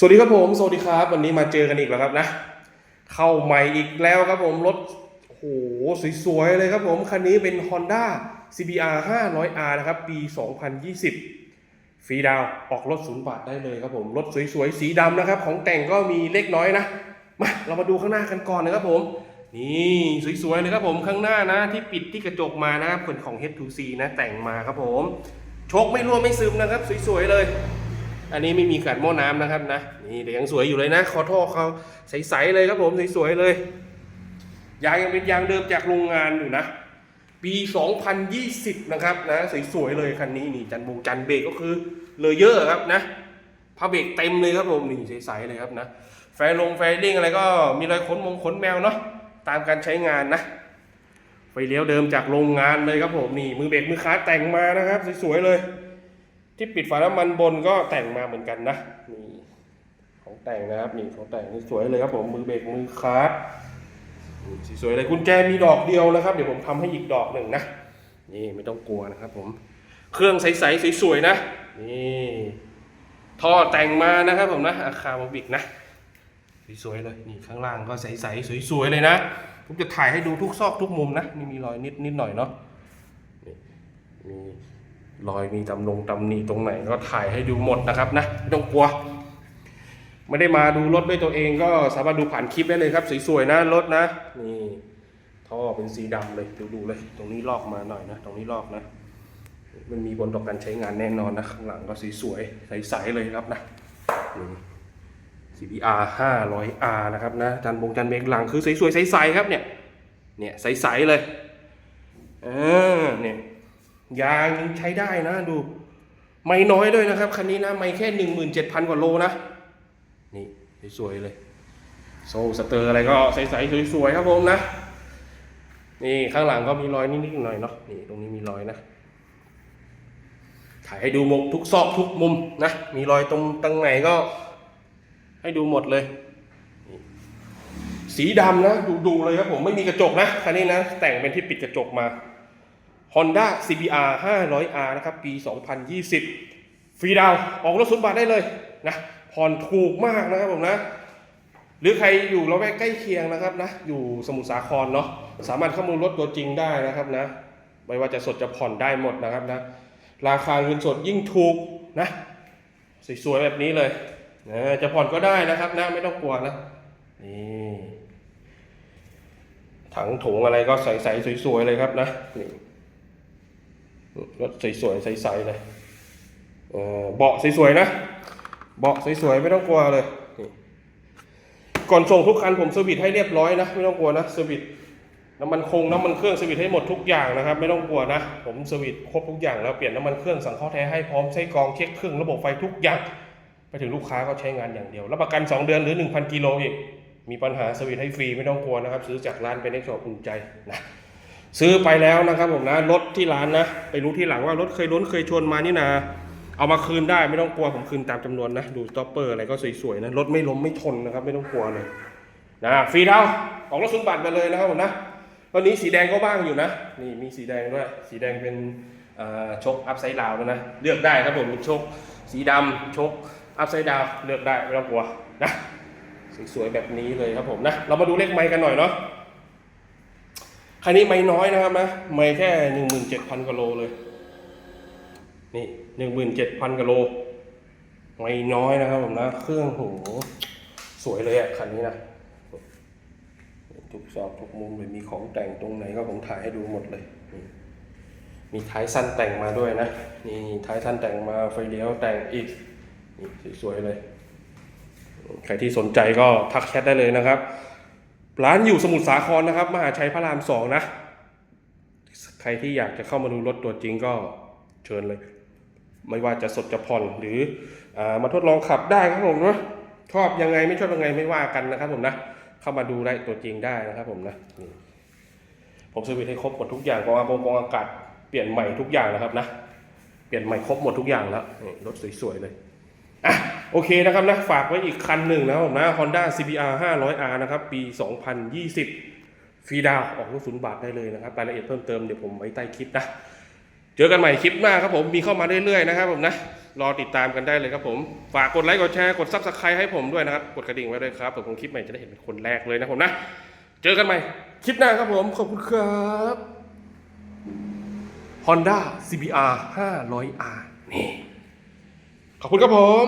สวัสดีครับผม สวัสดีครับ วันนี้มาเจอกันอีกแล้วครับนะ เข้าใหม่อีกแล้วครับผมรถโหสวยๆเลยครับผม คันนี้เป็น Honda CBR 500R นะครับ ปี 2020 ฟรีดาวออกรถศูนย์บาทได้เลยครับผม รถสวยๆ สีดำนะครับ ของแต่งก็มีเล็กน้อยนะ มาเรามาดูข้างหน้ากันก่อนนะครับผม นี่สวยๆเลยครับผมข้างหน้านะ ที่ปิดที่กระจกมานะครับเป็นของ H2C นะแต่งมาครับผม โชคไม่รั่วไม่ซึมนะครับ สวยๆเลย อันนี้ไม่มีกัดหม้อน้ำนะครับนะนี่เดี๋ยวยังสวยอยู่เลยนะคอท่อเขาใสๆเลยครับผมสวยๆเลยยางยังเป็นยางเดิมจากโรงงานอยู่นะ ปี 2020 นะครับนะสวยๆเลยคันนี้นี่จันบงจันเบรกก็คือเลยเยอะครับนะผ้าเบรกเต็มเลยครับผมนี่ใสๆเลยครับนะแฟลงไฟเด้งอะไรก็มีรอยขนมงขนแมวเนาะตามการใช้งานนะไฟเลี้ยวเดิมจากโรงงานเลยครับผมนี่มือเบรกมือคาแต่งมานะครับ สวยๆเลย ที่ปิดฝาน้ำมันบนก็แต่งมาเหมือนกันนะนี่ของแต่งนะครับนี่ของแต่งนี่สวยเลยครับผมมือเบรกมือคาร์ดสวยๆเลยกุญแจมีดอกเดียวนะครับ เดี๋ยวผมทำให้อีกดอกหนึ่งนะนี่ไม่ต้องกลัวนะครับผมเครื่องใสๆสวยๆนะนี่ท่อแต่งมานะครับผมนะอาคาโมบิกนะสวยๆเลยนี่ข้างล่างก็ใสๆสวยๆเลยนะผมจะถ่ายให้ดูทุกซอกทุกมุมนะนี่มีรอยนิดนิดหน่อยเนาะนี่มี รอยมีตำลงตำหนีตรงไหนก็ถ่ายให้ดูหมดนะครับนะไม่ต้องกลัว ไม่ได้มาดูรถด้วยตัวเองก็สามารถดูผ่านคลิปได้เลยครับ สวยๆนะรถนะนี่ท่อเป็นสีดำเลยดูดูๆเลย ตรงนี้ลอกมาหน่อยนะ ตรงนี้ลอกนะ มันมีบนต่อการใช้งานแน่นอนนะข้างหลังก็สวยๆใสๆเลยครับนะนี่ CBR 500R นะครับนะจันบงจันเบงหลังคือสวยๆใสๆครับเนี่ยเนี่ยใสๆเลยเออเนี่ย ยางยังใช้ได้นะดู ไม่น้อยด้วยนะครับคันนี้นะ ไม่แค่หนึ่งหมื่นเจ็ดพันกว่าโลนะ นี่สวยๆเลย โซ่สเตอร์อะไรก็ใสๆสวยๆครับผมนะ นี่ข้างหลังก็มีรอยนิดๆหน่อยเนาะนี่ตรงนี้มีรอยนะถ่ายให้ดูหมดทุกซอกทุกมุมนะ มีรอยตรงตรงไหนก็ ให้ดูหมดเลย สีดำนะ ดูดูเลยครับผมไม่มีกระจกนะคันนี้นะ แต่งเป็นที่ปิดกระจกมา Honda CBR 500R นะครับ ปี 2020 ฟรีดาวออกรถศูนย์บาทได้เลยนะผ่อนถูกมากนะครับผมนะ หรือใครอยู่ละแวกใกล้เคียงนะครับนะ อยู่สมุทรสาครเนาะ สามารถเข้ามาดูรถตัวจริงได้นะครับนะ ไม่ว่าจะสดจะผ่อนได้หมดนะครับนะ ราคาเงินสดยิ่งถูกนะ สวยๆแบบนี้เลยนะจะผ่อนก็ได้นะครับนะ ไม่ต้องกลัวนะ นี่ถังถุงอะไรก็ใสๆสวยๆเลยครับนะนี่ รถสวยๆใสๆเลยเบาะสวยๆนะ เบาะสวยๆไม่ต้องกลัวเลย ก่อนส่งทุกคันผมสวิตให้เรียบร้อยนะ ไม่ต้องกลัวนะสวิตน้ำมันคงน้ำมันเครื่องสวิตให้หมดทุกอย่างนะครับ ไม่ต้องกลัวนะ ผมสวิตครบทุกอย่างแล้วเปลี่ยนน้ำมันเครื่องสังเคราะห์แท้ให้พร้อมใช้กองเช็คเครื่องระบบไฟทุกอย่างไปถึงลูกค้าก็ใช้งานอย่างเดียวรับประกัน 2 เดือนหรือ 1,000 กิโลอีกมีปัญหาสวิตให้ฟรีไม่ต้องกลัวนะครับ ซื้อจากร้านเป็นเอ็กซ์อุ่นใจนะ ซื้อไปแล้วนะครับผมนะรถที่ร้านนะไปรู้ที่หลังว่ารถเคยล้นเคยชนมานี่นาเอามาคืนได้ไม่ต้องกลัวผมคืนตามจำนวนนะดูสต็อปเปอร์อะไรก็สวยๆนะรถไม่ล้มไม่ชนนะครับไม่ต้องกลัวเลยนะฟรีดาวน์ออกรถสุนบัตรมาเลยนะครับผมนะตอนนี้สีแดงก็บ้างอยู่นะนี่มีสีแดงด้วยสีแดงเป็นชกอัพไซด์ดาวนะเลือกได้ครับผมเป็นชกสีดำชกอัพไซด์ดาวเลือกได้ไม่ต้องกลัวนะสวยๆแบบนี้เลยครับผมนะเรามาดูเลขไมค์กันหน่อยเนาะ คันนี้ไม่น้อยนะครับนะไม่แค่หนึ่งหมื่นเจ็ดพันกิโลเลย นี่หนึ่งหมื่นเจ็ดพันกิโลไม่น้อยนะครับผมนะ เครื่องโหสวยเลยอะคันนี้นะทุกซอกทุกมุมเลยมีของแต่งตรงไหนก็ผมถ่ายให้ดูหมดเลย มีท้ายสั้นแต่งมาด้วยนะ นี่ท้ายสั้นแต่งมาไฟเลี้ยวแต่งอีกนี่สวยๆเลย ใครที่สนใจก็ทักแชทได้เลยนะครับ ร้านอยู่สมุทรสาครนะครับ มหาชัยพระรามสองนะ ใครที่อยากจะเข้ามาดูรถตัวจริงก็เชิญเลย ไม่ว่าจะสดจะผ่อนหรืออมาทดลองขับได้ครับผมนะชอบยังไงไม่ชอบยังไงไม่ว่ากันนะครับผมนะ เข้ามาดูได้ตัวจริงได้นะครับผมนะผมสวิตให้ครบหมดทุกอย่างกองอากงกองอากาศเปลี่ยนใหม่ทุกอย่างแล้วครับนะ เปลี่ยนใหม่ครบหมดทุกอย่างแล้วรถสวยๆเลย โอเคนะครับนะฝากไว้อีกคันหนึ่งนะครับผมนะ Honda CBR 500R นะครับ ปี 2020 ฟรีดาวออกรถศูนย์บาทได้เลยนะครับรายละเอียดเพิ่มเติมเดี๋ยวผมไว้ใต้คลิปนะ เจอกันใหม่คลิปหน้าครับผมมีเข้ามาเรื่อยๆนะครับผมนะ รอติดตามกันได้เลยครับผม ฝากกดไลค์กดแชร์กดซับสไครต์ให้ผมด้วยนะครับ กดกระดิ่งไว้ด้วยครับเผื่อผมคลิปใหม่จะได้เห็นเป็นคนแรกเลยนะผมนะ เจอกันใหม่คลิปหน้าครับผมขอบคุณครับ Honda CBR 500R นี่ขอบคุณครับผม